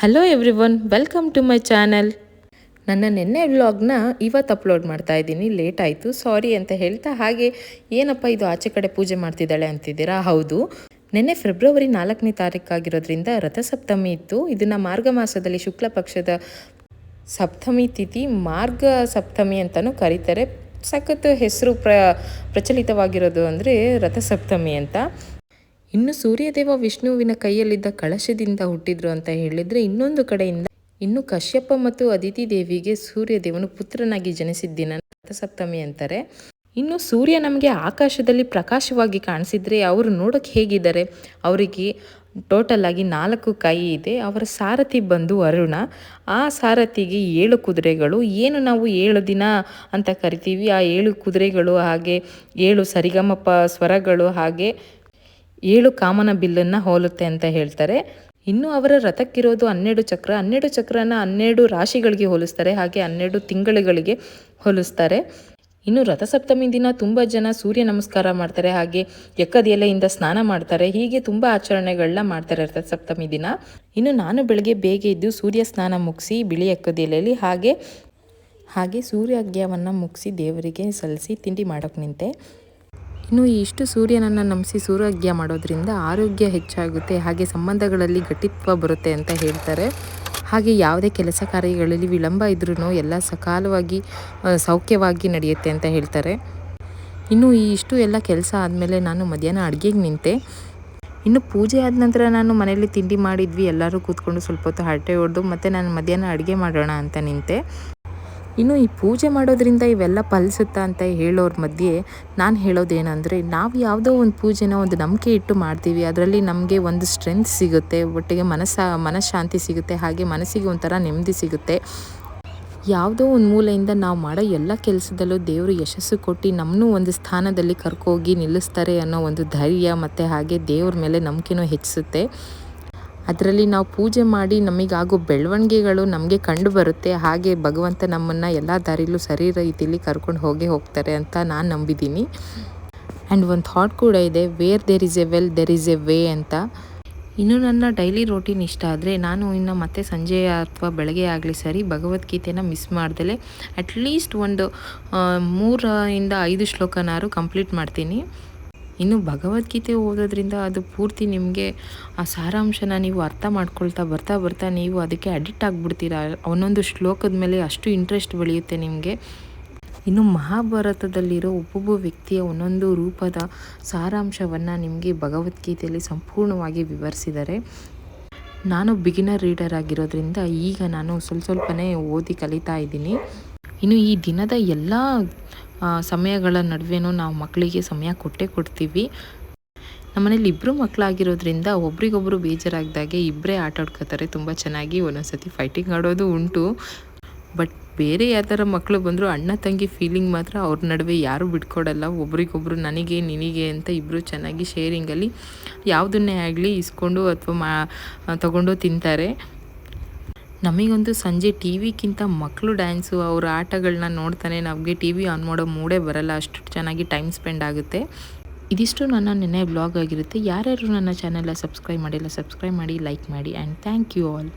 Hello everyone welcome to my channel ನನ್ನ ನಿನ್ನೆ ವ್ಲಾಗ್ನ ಇವತ್ತು ಅಪ್ಲೋಡ್ ಮಾಡ್ತಾ ಇದ್ದೀನಿ. ಲೇಟ್ ಆಯಿತು. ಸಾರಿ ಅಂತ ಹೇಳ್ತಾ ಹಾಗೆ ಏನಪ್ಪ ಇದು ಆಚೆ ಕಡೆ ಪೂಜೆ ಮಾಡ್ತಿದ್ದಾಳೆ ಅಂತಿದ್ದೀರಾ? ಹೌದು. ನಿನ್ನೆ ಫೆಬ್ರವರಿ ನಾಲ್ಕನೇ ತಾರೀಕಾಗಿರೋದ್ರಿಂದ ರಥಸಪ್ತಮಿ ಇತ್ತು. ಇದನ್ನು ಮಾರ್ಗ ಮಾಸದಲ್ಲಿ ಶುಕ್ಲ ಪಕ್ಷದ ಸಪ್ತಮಿ ತಿಥಿ ಮಾರ್ಗ ಸಪ್ತಮಿ ಅಂತಲೂ ಕರೀತಾರೆ. ಸಖತ್ತು ಹೆಸರು ಪ್ರ, ಪ್ರಚಲಿತವಾಗಿರೋದು ಅಂದರೆ ರಥಸಪ್ತಮಿ ಅಂತ. ಇನ್ನು ಸೂರ್ಯದೇವ ವಿಷ್ಣುವಿನ ಕೈಯಲ್ಲಿದ್ದ ಕಳಶದಿಂದ ಹುಟ್ಟಿದ್ರು ಅಂತ ಹೇಳಿದರೆ ಇನ್ನೊಂದು ಕಡೆಯಿಂದ ಇನ್ನು ಕಶ್ಯಪ ಮತ್ತು ಅದಿತಿ ದೇವಿಗೆ ಸೂರ್ಯದೇವನು ಪುತ್ರನಾಗಿ ಜನಿಸಿದ್ದಿನ ರಥಸಪ್ತಮಿ ಅಂತಾರೆ. ಇನ್ನು ಸೂರ್ಯ ನಮಗೆ ಆಕಾಶದಲ್ಲಿ ಪ್ರಕಾಶವಾಗಿ ಕಾಣಿಸಿದ್ರೆ ಅವರು ನೋಡೋಕೆ ಹೇಗಿದ್ದಾರೆ? ಅವರಿಗೆ ಟೋಟಲ್ ಆಗಿ ನಾಲ್ಕು ಕೈ ಇದೆ. ಅವರ ಸಾರಥಿ ಬಂದು ಅರುಣ. ಆ ಸಾರಥಿಗೆ ಏಳು ಕುದುರೆಗಳು. ಏನು ನಾವು ಏಳು ದಿನ ಅಂತ ಕರಿತೀವಿ? ಆ ಏಳು ಕುದುರೆಗಳು ಹಾಗೆ ಏಳು ಸರಿಗಮಪ ಸ್ವರಗಳು ಹಾಗೆ ಏಳು ಕಾಮನ ಬಿಲ್ಲನ್ನು ಹೋಲುತ್ತೆ ಅಂತ ಹೇಳ್ತಾರೆ. ಇನ್ನು ಅವರ ರಥಕ್ಕಿರೋದು ಹನ್ನೆರಡು ಚಕ್ರ. ಹನ್ನೆರಡು ಚಕ್ರನ ಹನ್ನೆರಡು ರಾಶಿಗಳಿಗೆ ಹೋಲಿಸ್ತಾರೆ. ಹಾಗೆ ಹನ್ನೆರಡು ತಿಂಗಳುಗಳಿಗೆ ಹೋಲಿಸ್ತಾರೆ. ಇನ್ನು ರಥಸಪ್ತಮಿ ದಿನ ತುಂಬ ಜನ ಸೂರ್ಯ ನಮಸ್ಕಾರ ಮಾಡ್ತಾರೆ. ಹಾಗೆ ಎಕ್ಕದ ಎಲೆಯಿಂದ ಸ್ನಾನ ಮಾಡ್ತಾರೆ. ಹೀಗೆ ತುಂಬ ಆಚರಣೆಗಳನ್ನ ಮಾಡ್ತಾರೆ ರಥಸಪ್ತಮಿ ದಿನ. ಇನ್ನು ನಾನು ಬೆಳಗ್ಗೆ ಬೇಗ ಇದ್ದು ಸೂರ್ಯ ಸ್ನಾನ ಮುಗಿಸಿ ಬಿಳಿ ಎಕ್ಕದ ಎಲೆಯಲ್ಲಿ ಹಾಗೆ ಹಾಗೆ ಸೂರ್ಯಾಗ್ಯವನ್ನು ಮುಗಿಸಿ ದೇವರಿಗೆ ಸಲ್ಲಿಸಿ ತಿಂಡಿ ಮಾಡೋಕೆ ನಿಂತೆ. ಇನ್ನು ಇಷ್ಟು ಸೂರ್ಯನನ್ನು ನಂಬಿಸಿ ಸೂರ್ಯಾಜ್ಞ ಮಾಡೋದ್ರಿಂದ ಆರೋಗ್ಯ ಹೆಚ್ಚಾಗುತ್ತೆ, ಹಾಗೆ ಸಂಬಂಧಗಳಲ್ಲಿ ಗಟ್ಟಿತ್ವ ಬರುತ್ತೆ ಅಂತ ಹೇಳ್ತಾರೆ. ಹಾಗೆ ಯಾವುದೇ ಕೆಲಸ ಕಾರ್ಯಗಳಲ್ಲಿ ವಿಳಂಬ ಇದ್ರೂ ಎಲ್ಲ ಸಕಾಲವಾಗಿ ಸೌಖ್ಯವಾಗಿ ನಡೆಯುತ್ತೆ ಅಂತ ಹೇಳ್ತಾರೆ. ಇನ್ನು ಈ ಇಷ್ಟು ಎಲ್ಲ ಕೆಲಸ ಆದಮೇಲೆ ನಾನು ಮಧ್ಯಾಹ್ನ ಅಡುಗೆಗೆ ನಿಂತೆ. ಇನ್ನು ಪೂಜೆ ಆದ ನಂತರ ನಾನು ಮನೆಯಲ್ಲಿ ತಿಂಡಿ ಮಾಡಿದ್ವಿ, ಎಲ್ಲರೂ ಕೂತ್ಕೊಂಡು ಸ್ವಲ್ಪ ಹೊತ್ತು ಹರಟೆ ಹೊಡೆದು ಮತ್ತು ನಾನು ಮಧ್ಯಾಹ್ನ ಅಡುಗೆ ಮಾಡೋಣ ಅಂತ ನಿಂತೆ. ಇನ್ನು ಈ ಪೂಜೆ ಮಾಡೋದ್ರಿಂದ ಇವೆಲ್ಲ ಫಲಿಸುತ್ತಾ ಅಂತ ಹೇಳೋರ ಮಧ್ಯೆ ನಾನು ಹೇಳೋದೇನೆಂದರೆ ನಾವು ಯಾವುದೋ ಒಂದು ಪೂಜೆನ ಒಂದು ನಂಬಿಕೆ ಇಟ್ಟು ಮಾಡ್ತೀವಿ. ಅದರಲ್ಲಿ ನಮಗೆ ಒಂದು ಸ್ಟ್ರೆಂತ್ ಸಿಗುತ್ತೆ, ಒಟ್ಟಿಗೆ ಮನಸ್ಸ, ಮನಃಶಾಂತಿ ಸಿಗುತ್ತೆ, ಹಾಗೆ ಮನಸ್ಸಿಗೆ ಒಂಥರ ನೆಮ್ಮದಿ ಸಿಗುತ್ತೆ. ಯಾವುದೋ ಒಂದು ಮೂಲೆಯಿಂದ ನಾವು ಮಾಡೋ ಎಲ್ಲ ಕೆಲಸದಲ್ಲೂ ದೇವರು ಯಶಸ್ಸು ಕೊಟ್ಟು ನಮ್ಮನ್ನೂ ಒಂದು ಸ್ಥಾನದಲ್ಲಿ ಕರ್ಕೋಗಿ ನಿಲ್ಲಿಸ್ತಾರೆ ಅನ್ನೋ ಒಂದು ಧೈರ್ಯ ಮತ್ತು ಹಾಗೆ ದೇವ್ರ ಮೇಲೆ ನಂಬಿಕೆನೂ ಹೆಚ್ಚಿಸುತ್ತೆ. ಅದರಲ್ಲಿ ನಾವು ಪೂಜೆ ಮಾಡಿ ನಮಗಾಗೋ ಬೆಳವಣಿಗೆಗಳು ನಮಗೆ ಕಂಡು ಬರುತ್ತೆ. ಹಾಗೆ ಭಗವಂತ ನಮ್ಮನ್ನು ಎಲ್ಲ ದಾರಿಲೂ ಸರಿ ರೀತಿಯಲ್ಲಿ ಕರ್ಕೊಂಡು ಹೋಗೇ ಹೋಗ್ತಾರೆ ಅಂತ ನಾನು ನಂಬಿದ್ದೀನಿ ಆ್ಯಂಡ್ ಒಂದು ಥಾಟ್ ಕೂಡ ಇದೆ where there is a well there is a way ಅಂತ. ಇನ್ನು ನನ್ನ ಡೈಲಿ ರೋಟೀನ್ ಇಷ್ಟ ಆದರೆ ನಾನು ಇನ್ನು ಮತ್ತೆ ಸಂಜೆ ಅಥವಾ ಬೆಳಗ್ಗೆ ಆಗಲಿ ಸರಿ ಭಗವದ್ಗೀತೆನ ಮಿಸ್ ಮಾಡ್ದಲೆ ಅಟ್ಲೀಸ್ಟ್ ಒಂದು ಮೂರರಿಂದ ಐದು ಶ್ಲೋಕನಾರು ಕಂಪ್ಲೀಟ್ ಮಾಡ್ತೀನಿ. ಇನ್ನು ಭಗವದ್ಗೀತೆ ಓದೋದ್ರಿಂದ ಅದು ಪೂರ್ತಿ ನಿಮಗೆ ಆ ಸಾರಾಂಶನ ನೀವು ಅರ್ಥ ಮಾಡ್ಕೊಳ್ತಾ ಬರ್ತಾ ಬರ್ತಾ ನೀವು ಅದಕ್ಕೆ ಅಡಿಕ್ಟ್ ಆಗಿಬಿಡ್ತೀರಾ? ಒಂದೊಂದು ಶ್ಲೋಕದ ಮೇಲೆ ಅಷ್ಟು ಇಂಟ್ರೆಸ್ಟ್ ಬೆಳೆಯುತ್ತೆ ನಿಮಗೆ. ಇನ್ನು ಮಹಾಭಾರತದಲ್ಲಿರೋ ಒಬ್ಬೊಬ್ಬ ವ್ಯಕ್ತಿಯ ಒಂದೊಂದು ರೂಪದ ಸಾರಾಂಶವನ್ನು ನಿಮಗೆ ಭಗವದ್ಗೀತೆಯಲ್ಲಿ ಸಂಪೂರ್ಣವಾಗಿ ವಿವರಿಸಿದ್ದಾರೆ. ನಾನು ಬಿಗಿನರ್ ರೀಡರ್ ಆಗಿರೋದ್ರಿಂದ ಈಗ ನಾನು ಸ್ವಲ್ಪ ಸ್ವಲ್ಪನೇ ಓದಿ ಕಲಿತಾ ಇದ್ದೀನಿ. ಇನ್ನು ಈ ದಿನದ ಎಲ್ಲ ಸಮಯಗಳ ನಡುವೆನೂ ನಾವು ಮಕ್ಕಳಿಗೆ ಸಮಯ ಕೊಟ್ಟೇ ಕೊಡ್ತೀವಿ. ನಮ್ಮನೇಲಿ ಇಬ್ಬರು ಮಕ್ಕಳಾಗಿರೋದ್ರಿಂದ ಒಬ್ರಿಗೊಬ್ರು ಬೇಜಾರಾಗ್ದಾಗೆ ಇಬ್ಬರೇ ಆಟ ಆಡ್ಕೋತಾರೆ. ತುಂಬ ಚೆನ್ನಾಗಿ ಒಂದೊಂದ್ಸತಿ ಫೈಟಿಂಗ್ ಆಡೋದು ಉಂಟು. ಬಟ್ ಬೇರೆ ಯಾವ ಥರ ಮಕ್ಕಳು ಬಂದರೂ ಅಣ್ಣ ತಂಗಿ ಫೀಲಿಂಗ್ ಮಾತ್ರ ಅವ್ರ ನಡುವೆ ಯಾರೂ ಬಿಟ್ಕೊಡಲ್ಲ. ಒಬ್ರಿಗೊಬ್ರು ನನಗೆ, ನಿನಗೆ ಅಂತ ಇಬ್ಬರು ಚೆನ್ನಾಗಿ ಶೇರಿಂಗಲ್ಲಿ ಯಾವುದನ್ನೇ ಆಗಲಿ ಇಸ್ಕೊಂಡು ಅಥವಾ ಮಾ, ತಗೊಂಡು ತಿಂತಾರೆ. ನಮಗಂತೂ ಸಂಜೆ ಟಿ ವಿಗಿಂತ ಮಕ್ಕಳು ಡ್ಯಾನ್ಸು, ಅವ್ರ ಆಟಗಳನ್ನ ನೋಡ್ತಾನೆ ನಮಗೆ ಟಿ ವಿ ಆನ್ ಮಾಡೋ ಮೂಡೇ ಬರಲ್ಲ, ಅಷ್ಟು ಚೆನ್ನಾಗಿ ಟೈಮ್ ಸ್ಪೆಂಡ್ ಆಗುತ್ತೆ. ಇದಿಷ್ಟು ನನ್ನ ನಿನ್ನೆ ಬ್ಲಾಗ್ ಆಗಿರುತ್ತೆ. ಯಾರ್ಯಾರು ನನ್ನ ಚಾನೆಲ್ ಸಬ್ಸ್ಕ್ರೈಬ್ ಮಾಡಿಲ್ಲ, ಸಬ್ಸ್ಕ್ರೈಬ್ ಮಾಡಿ, ಲೈಕ್ ಮಾಡಿ, ಆ್ಯಂಡ್ ಥ್ಯಾಂಕ್ ಯು ಆಲ್.